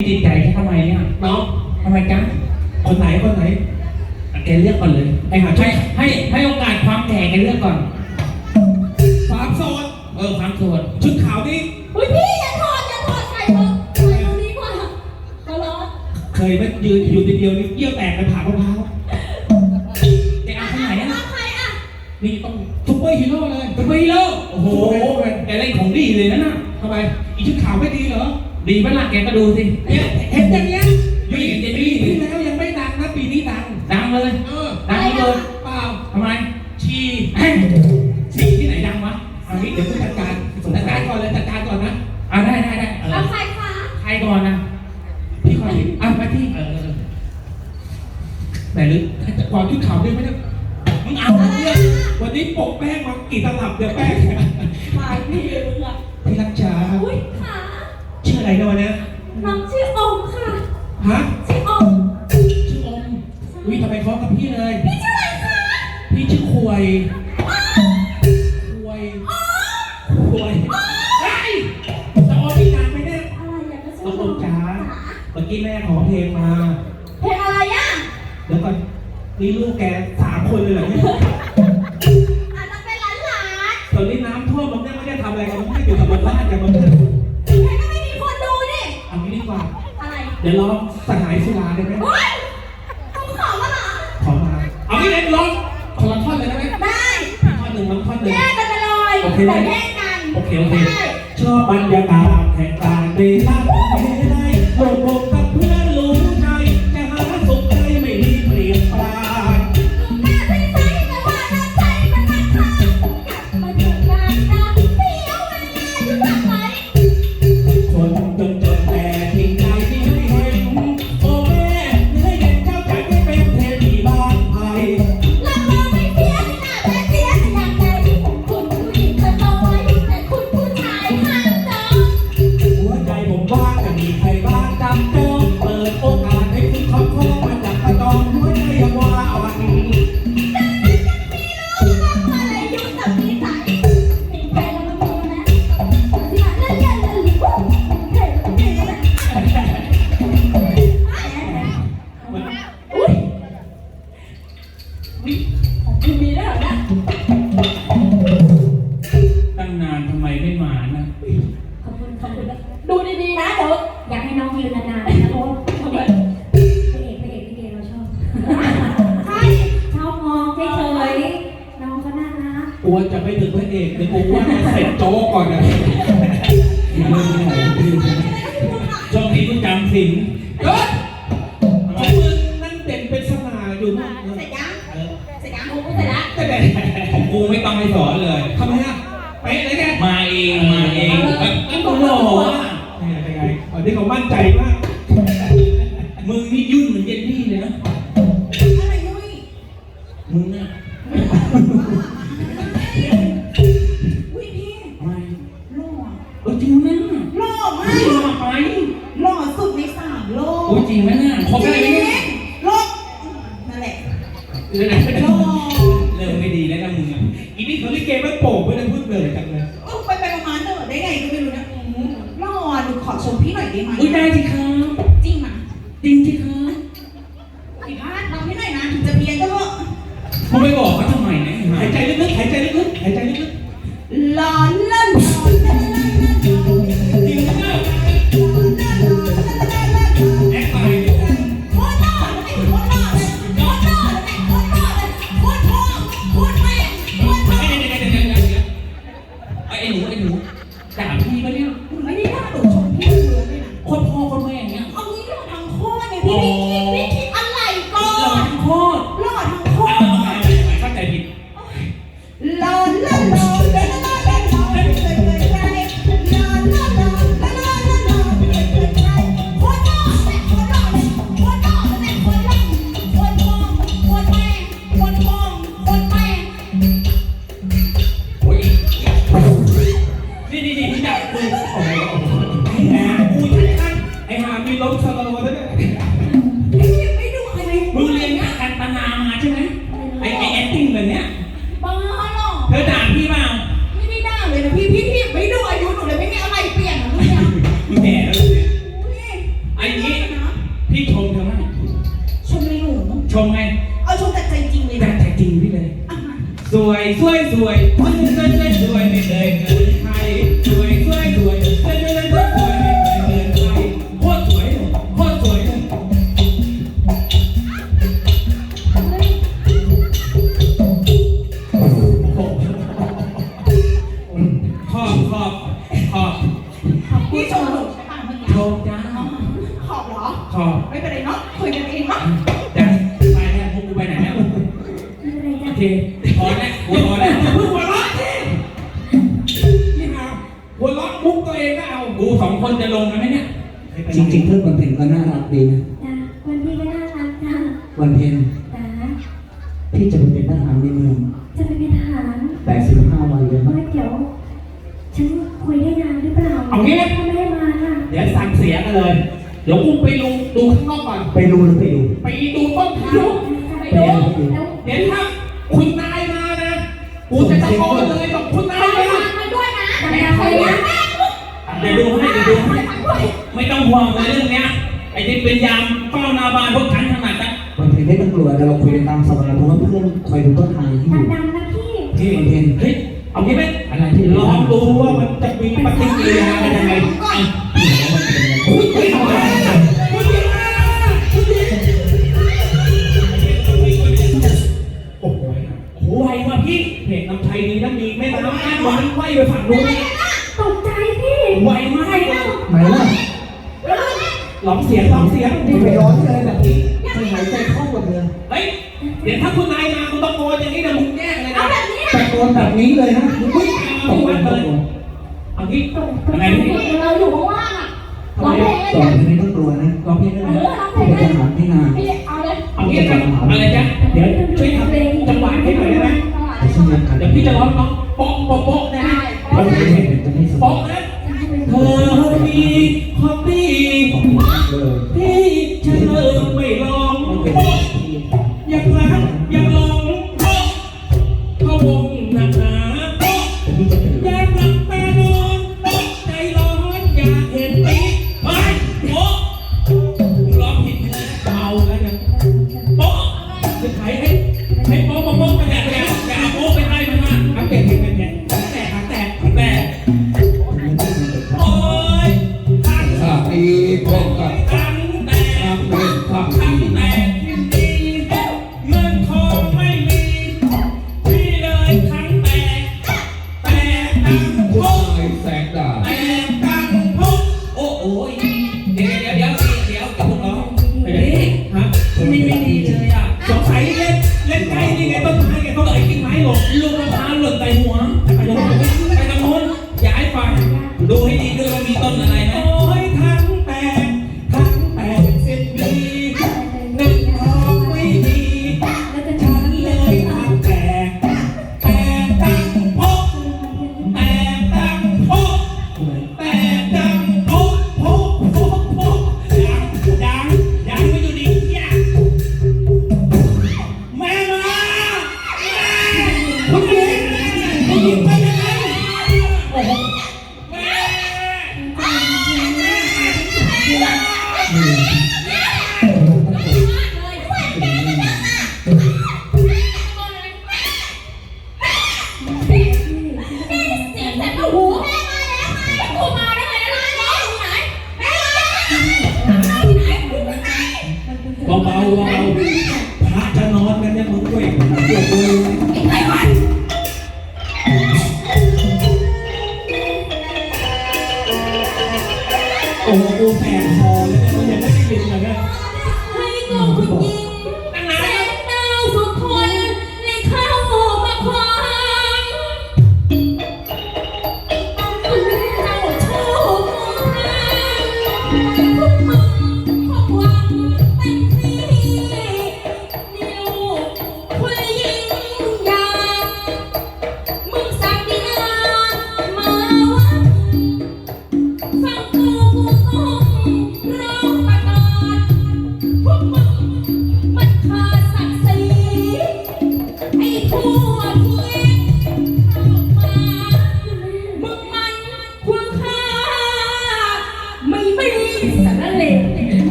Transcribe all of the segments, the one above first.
จิตใจฉันทำไมเนี่ยน้องทำไมจ๊ะคนไหนคนไหนแกเลือกก่อนเลยไอ้หาให้ช่วยให้ให้โอกาสความแก่กันเลือกก่อนสามโซนเออความส่วนชุดขาวนี่อุ้ยพี่อย่าถอดอย่าถอดใส่เถอะใส่ตรงนี้ก่อนก็ร้อนเคยไหมยืนอยู่เดียวๆนี่เยี่ยวแตกไปผ่ามะพร้าวแกเอาคนไหนอะมาใครอะนี่ต้องซุปเปอร์ฮีโร่เลยเป็นฮีโร่โอ้โหแกเล่นของดีเลยนะน่ะทำไมอีชุดขาวไม่ดีเหรอ ดีปะล่ะแกก็ดูสิเนี่ยเห็นอย่างเงี้ยปีปีเจปีนี่ที่แล้วยังไม่ดังนะปีนี้ดัง ดังเลยเออดังเลยเปล่าทำไมชีเฮ้ยสีที่ไหนดังวะเอางี้เดี๋ยวกูจัดการจัดการก่อนเลยจัดการก่อนนะอะได้ได้ได้เอเอาอใครคะใครก่อนนะพี่คอยอะมาที่เออแต่ลึกก่อนชุดขาวด้วยไม่ได้มึงเอาเรื่องวันนี้ปกแป้งมากี่ตลับเดี๋ยวแป้ง ขายพี่มึงอะพี่รักจ๋า อุ้ยขา ชื่ ออะไรนะวันนี้น้องชื่ออมค่ะ ฮะชื่ออมชื่ออมอุ้ยทำไมคล้องกับพี่เลย พี่ชื่ออะไรคะพี่ชื่อควยควยควยเฮ้ยจะออกพี่นานไหมเนี่ยอะไรอยากจะน้ชื่อองอมจ๋าเมื่อกี้แม่ขอเพลงมา เพลงอะไรอะเดี๋ยวก่อนนี่ลูกแกสามคนเลยเหรอเนี่ยอาจจะเป็นหลานหลาน ตอนนี้น้ำท่วมมันเนี่ยไม่ได้ทำอะไรกันมันไม่ได้อยู่กับบ้านกันมันเนี่ สหายสุราได้ไหมโอ๊ยต้องขอมาเหรอ ขอมาเอางี้เลยร้องคนละท่อนเลยได้ไหมได้ท่อนหนึ่งร้องท่อนหนึ่ง แยกกันไปเลยโอเคไหมแต่แยกกันโอเคโอเค ได้ ชอบบรรยากาศแห่งการเวลาเฮไลโเอกเลยกูว่าเสร็จโจ๊กก่อนนะ ขอบขอบขอบพี่ชมหนูใช่ป่ะเมื่อกี้ชมจ้าขอบเหรอ ขอบไม่เป็นไรเนาะคุยกันเองเนาะจ้าไปแล้วพวกกูไปไหนแล้วไม่เป็นไรโอจ้ะเคพอแล้วกูพอแล้วเพิ่งหัวเราะสินี่ฮะหัวเราะมุกตัวเองก็เอากูสองคนจะลงกันไหมเนี่ยจริงๆเพื่อนวันเพ็ญก็น่ารักดีนะ จ้ะ โกนเลยบอกคุณนายมามาด้วยนะดังๆเลยนะเดี๋ยวดูให้เดี๋ยวดูให้ไม่ต้องห่วงเลยเรื่องเนี้ยไอ้ที่เป็นยามเฝ้าหนาบานพวกฉันถนัดนะวันเพ็ญไม่ต้องกลัวแต่เราคุยกันตามสบาย นี่ไปร้อนอะไรแบบนี้ไม่หายใจเข้าหมดเลยเฮ้ย เดี๋ยวถ้าคุณนายมาคุณต้องโกนอย่างนี้นะมึงแย่งเลยเอานะแบบนี้ตะโกนแบบนี้เลยนะอุ้ยตเอากที่ลวังดตเลยกลงเอาที่อะไรพี่เราอยู่ว่างๆอะร้องเพลงสอนไม่ต้องกลัวนะลองเพลงได้เอไหมอร้องเพลพี่งเป็นได้ทหารที่นานพี่เอาเลยเอางี้กันอะไรจ๊ะเดี๋ยวช่วยทำจังหวะให้หน่อยได้ไหมแต่เช่นเดียวกันเดี๋ยวพี่จะร้องน้องโป๊ะโป๊ะโป๊ะได้ไหมวันเพ็ญเนี่ยจะไม่สบาโป๊ะยนะ เธอมีความดีขอบีที่ฉันเลิกไม่รอ ล่นใส่หัวไปตรงนู้นไปตรงนู้นอย่าให้ฟังดูให้ดีด้วยว่ามีต้นอะไรไหม Thank you.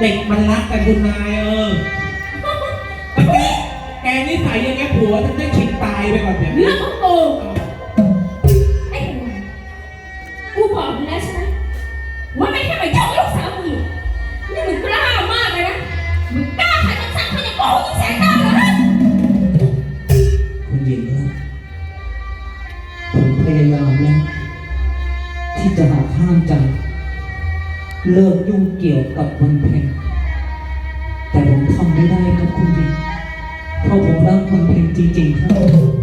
เด็กมันรักกันคุณนายเออแต่แกแกนิสัยอยังไงผัวถึงได้ชิงตายไปก่อนเนี่ยเรื่องของกูไอ้ทนายกูบอกมึงแล้วใช่ไหมว่าไม่ให้มายุ่งกับลูกสาวกูอีกนี่มึงกล้ามากเลยนะมึงกล้าขัดคำสั่งคนอย่างกูยิ่งแสนดาวเหรอฮะคุณหญิงครับผมพยายามแล้วที่จะหาห้ามใจ เลิกยุ่งเกี่ยวกับวันเพ็ญ แต่ผมทำไม่ได้ครับคุณหญิงเพราะผมรักวันเพลงจริงๆครับ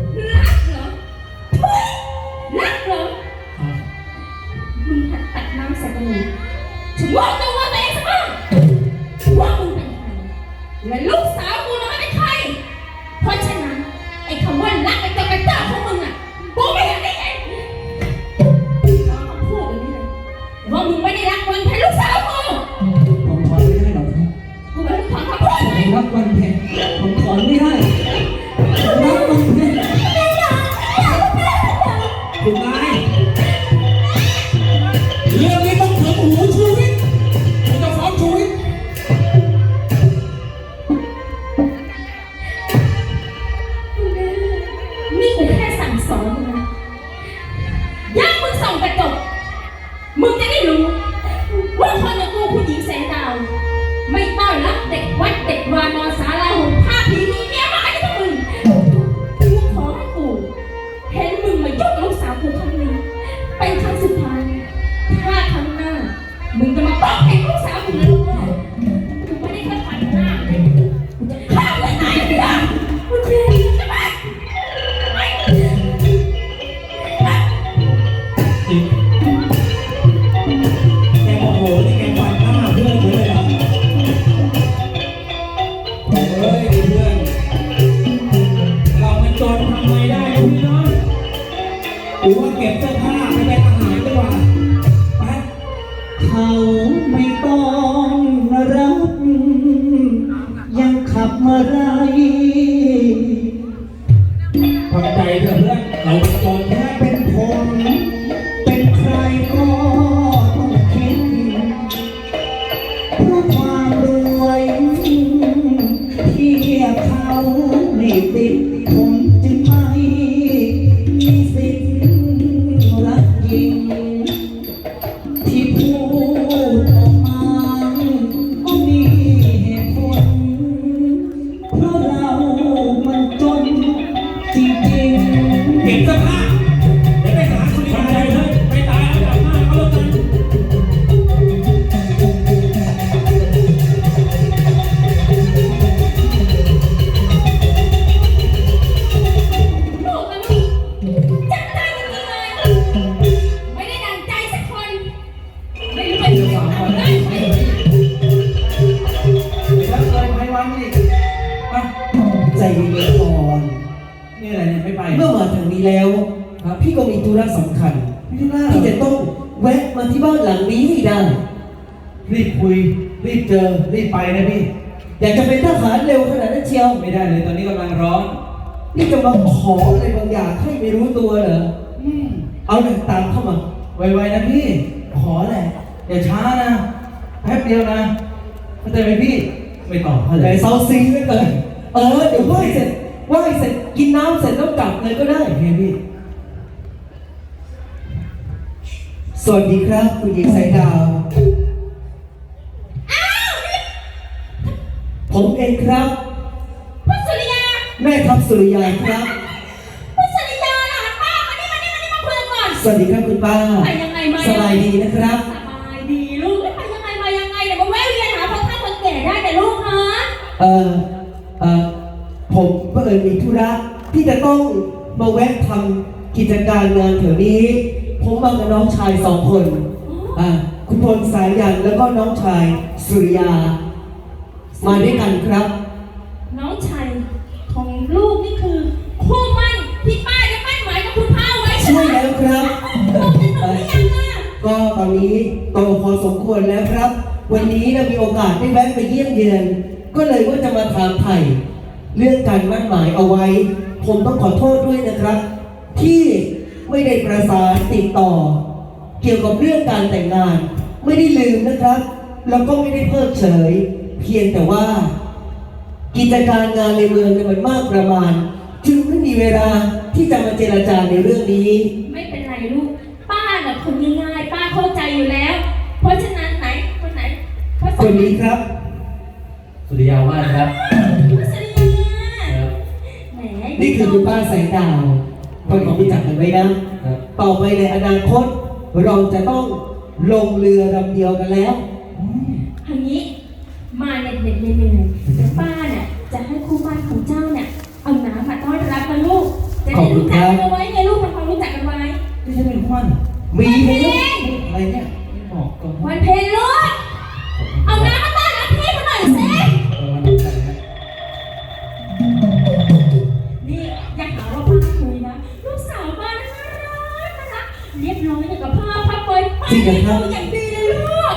เขาไม่ติด พี่ก็มีธุระสำคัญไม่ได้ที่จะต้องแวะมาที่บ้านหลังนี้ให้ได้ รีบคุย รีบเจอ รีบไปนะพี่ อยากจะเป็นทหารเร็วขนาดนั้นเชียว ไม่ได้เลยตอนนี้กำลังร้อนนี่จะมาขออะไรบางอย่างให้ไม่รู้ตัวเหรออืมเอาหนึ่งตามเข้ามา ไวๆนะพี่ ขอแหละอย่าช้านะ แป๊บเดียวนะเข้าใจไหมพี่ ไม่ตอบเขาเลแต่ยเซาซีไว้เลยเออ เดี๋ยวไหว้เสร็จไหว้เสร็จกินน้ำเสร็จแล้วกลับเลยก็ได้โอเคพี่ สวัสดีครับ คุณหญิงสายดาวผมเองครับพุทธสุริยาแม่ทัพสุริยาครับพุทธสุริยาหลานป้ามานี่มานี่มานี่มาคุยกันก่อน สวัสดีครับคุณป้า ไปยังไงมาสบายดีนะครับ สบายดีลูกไปยังไงมายังไงเดี๋ยวมาแวะเวียนหาพ่อท่านคนแก่ได้แต่ลูกฮะเออเออผมก็เลยมีธุระที่จะต้องมาแวะทำกิจการงานแถวนี้ ผมมากับน้องชายสองคนอ่าคุณพลสายยันแล้วก็น้องชายสุริยา มาด้วยกันครับ น้องชายของลูกนี่คือคู่มั่นที่ป้าจะมั่นหมายกับคุณพ่อไว้ใช่ช่ไหมวยแล้วครับลูกจะหนุ่มหรือยังอะก็ตอนนี้โตพอสมควรแล้วครับ วันนี้เรามีโอกาสได้แวะไปเยี่ยมเยือน ก็เลยว่าจะมาถามไถ่เรื่องการมั่นหมายเอาไว้ ผมต้องขอโทษด้วยนะครับ ที่ ไม่ได้ประสานติดต่อ เกี่ยวกับเรื่องการแต่งงาน ไม่ได้ลืมนะครับเราก็ไม่ได้เพิกเฉย เพียงแต่ว่า กิจการงานในเมืองเนี่ยมันมากประมาณ จึงไม่มีเวลาที่จะมาเจรจาในเรื่องนี้ ไม่เป็นไรลูก ป้าน่ะคนง่ายๆป้าเข้าใจอยู่แล้ว เพราะฉะนั้นไหนคนไหนพระคนนี้ครับ สุริยาว่าครับพระสริยาแหมนี่คือคุณป้าแสงดาว คนของรู้จักกันไว้นะครับต่อไปในอนาคต เราจะต้องลงเรือลำเดียวกันแล้ว ทางนี้มาเด็ดๆเหนื่อยๆเดี๋ยวป้าเนี่ยจะให้คู่บ้านของเจ้าเนี่ยเอาน้ำมาต้อนรับนะลูก จะได้รู้จักกันเอาไว้ไงลูกทำความรู้จักกันไว้นี่ฉันเป็นควันมีไหมอะไรเนี่ย เปยป้าดูอย่างดีเลยลูก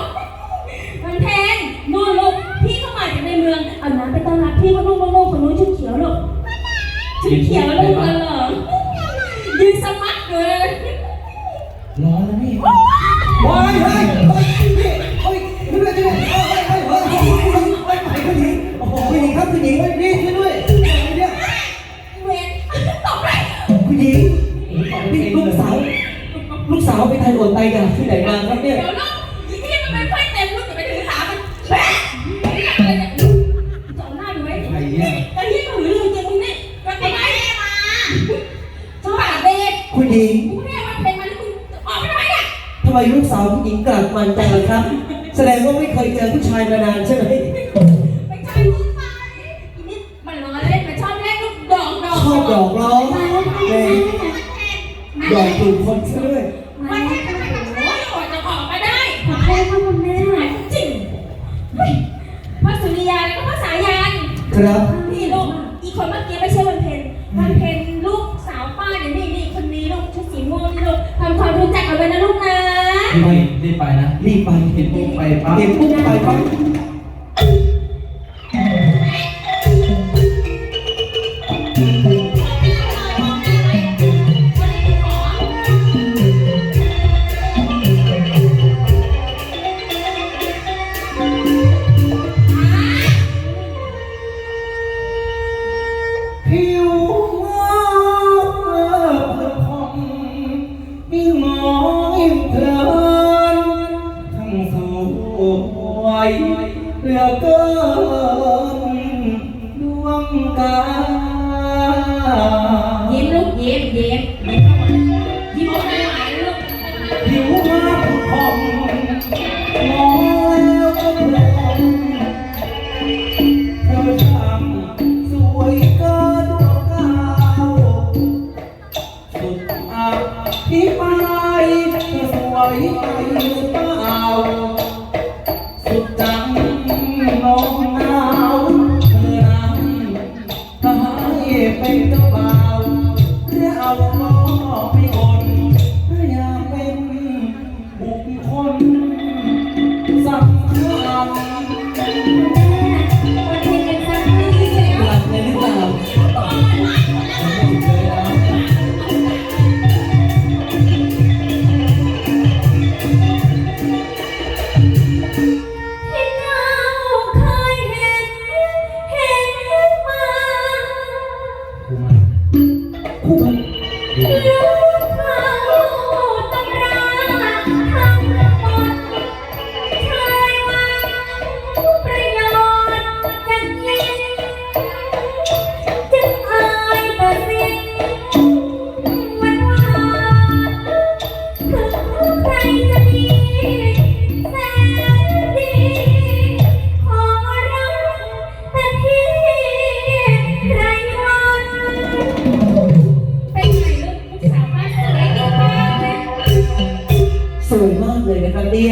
มันแพนนู่นลูกพี่เข้ามาจากในเมือง เอาน้ำไปต้อนรับพี่เขาลูกลูกคนนู้นชุดเขียวลูกชุดเขียวลูก วไปไทยโอนไตกันที่ไหนมาครับเนี่ย เดี๋ยวลูกนี่มันไม่ค่อยเต็มลูกจะไปถือขามันแปะนี่อะไรเนี่ยจะเอาหน้าดูไว้ใครเนี่ยกระที่มือลืมจริงมึงนี่กระที่ไหนมาชอบเด็กคุณหญิงกูเนี่ยมันเป็นมันมึงออกไปทำไมเนี่ยทำไมลูกสาวคุณหญิงกลับมันจังเลยครับ แสดงว่าไม่เคยเจอผู้ชายมานานใช่ไหมไปใจมึงไปอีนี่มันล้อเล่นมันชอบเล่นลูกดอกดอกชอบหยอกล้อเลยหยอกกลุ่มคนซะด้วย มันโอ้ยออกจะออกมาได้ ขอโทษค่ะคุณแม่ จริงเฮ้ยพระสุริยาแล้วก็พระสายัน ครับนี่ลูกอีกคนเมื่อกี้ไม่ใช่วันเพ็ญวันเพ็ญลูกสาวป้าเนี่ยนี่นี่คนนี้ลูกชุดสีม่วงนี่ลูกทำความรู้จักกันไว้นะลูกนะ รีบรีบไปนะรีบไปเห็นปุ๊บไปปั๊บเห็นปุ๊บไปปั๊บ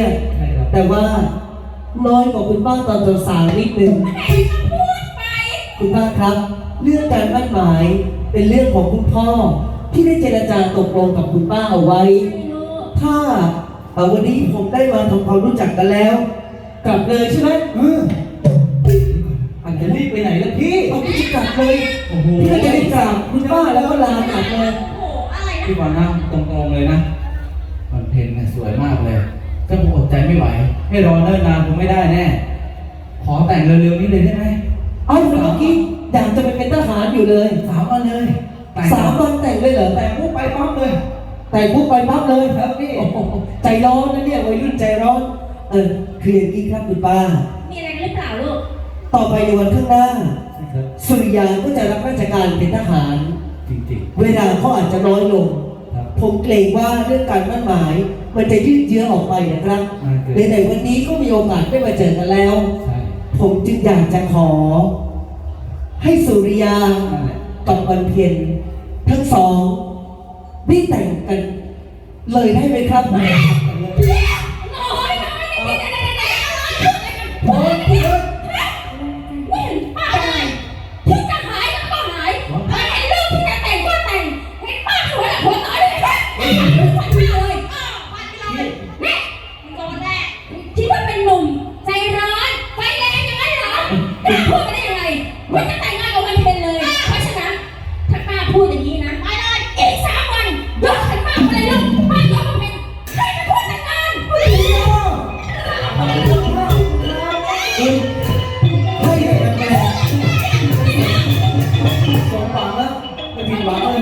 ากเลยนะครับเนี่ยใช่ครับแต่ว่าน้อยกว่าคุณป้าตอนสาวๆนิดนึงแหมก็พูดไป คุณป้าครับ เรื่องการมั่นหมายเป็นเรื่องของคุณพ่อ ที่ได้เจรจาตกลงกับคุณป้าเอาไว้ไม่รู้ถ้าเอ่อวันนี้ผมได้มาทำความรู้จักกันแล้ว กลับเลยใช่ไหมเอออันจะรีบไปไหนล่ะพี่เอาพี่กลับเลยโอ้โห พี่ก็จะได้กราบคุณป้าแล้วก็ลากลับเลย โอ้โห อะไรนะ พี่บอลนะตรงๆเลยนะวันเพ็ญเนี่ยสวยมากเลย เจ้าอดใจไม่ไหว ให้รอเนิ่นนานคงไม่ได้แน่ ขอแต่งเร็วๆนี้เลยได้ไหมเอ้าเมื่อกี้อยากจะไปเป็นทหารอยู่เลยสามวันเลยแต่งสามวันแต่งเลยเหรอแต่งปุ๊บไปปั๊บเลย แต่งปุ๊บไปปั๊บเลยครับพี่โอ้โหใจร้อนนะเนี่ยวัยรุ่นใจร้อนเออคืออย่างนี้ครับคุณป้า มีอะไรกันหรือเปล่าลูก ต่อไปในวันข้างหน้าครับสุริยาก็จะรับราชการเป็นทหาร จริงเวลาเขาอาจจะน้อยลงๆครับ ผมเกรงว่าเรื่องการมั่นหมาย มันจะยืดเยื้อออกไปนะครับมากเกินในในวันนี้ก็มีโอกาสได้มาเจอกันแล้วใช่ผมจึงอยากจะขอ ให้สุริยานั่นแหละกับวันเพ็ญทั้งสองได้แต่งกันเลยได้ไหมครับ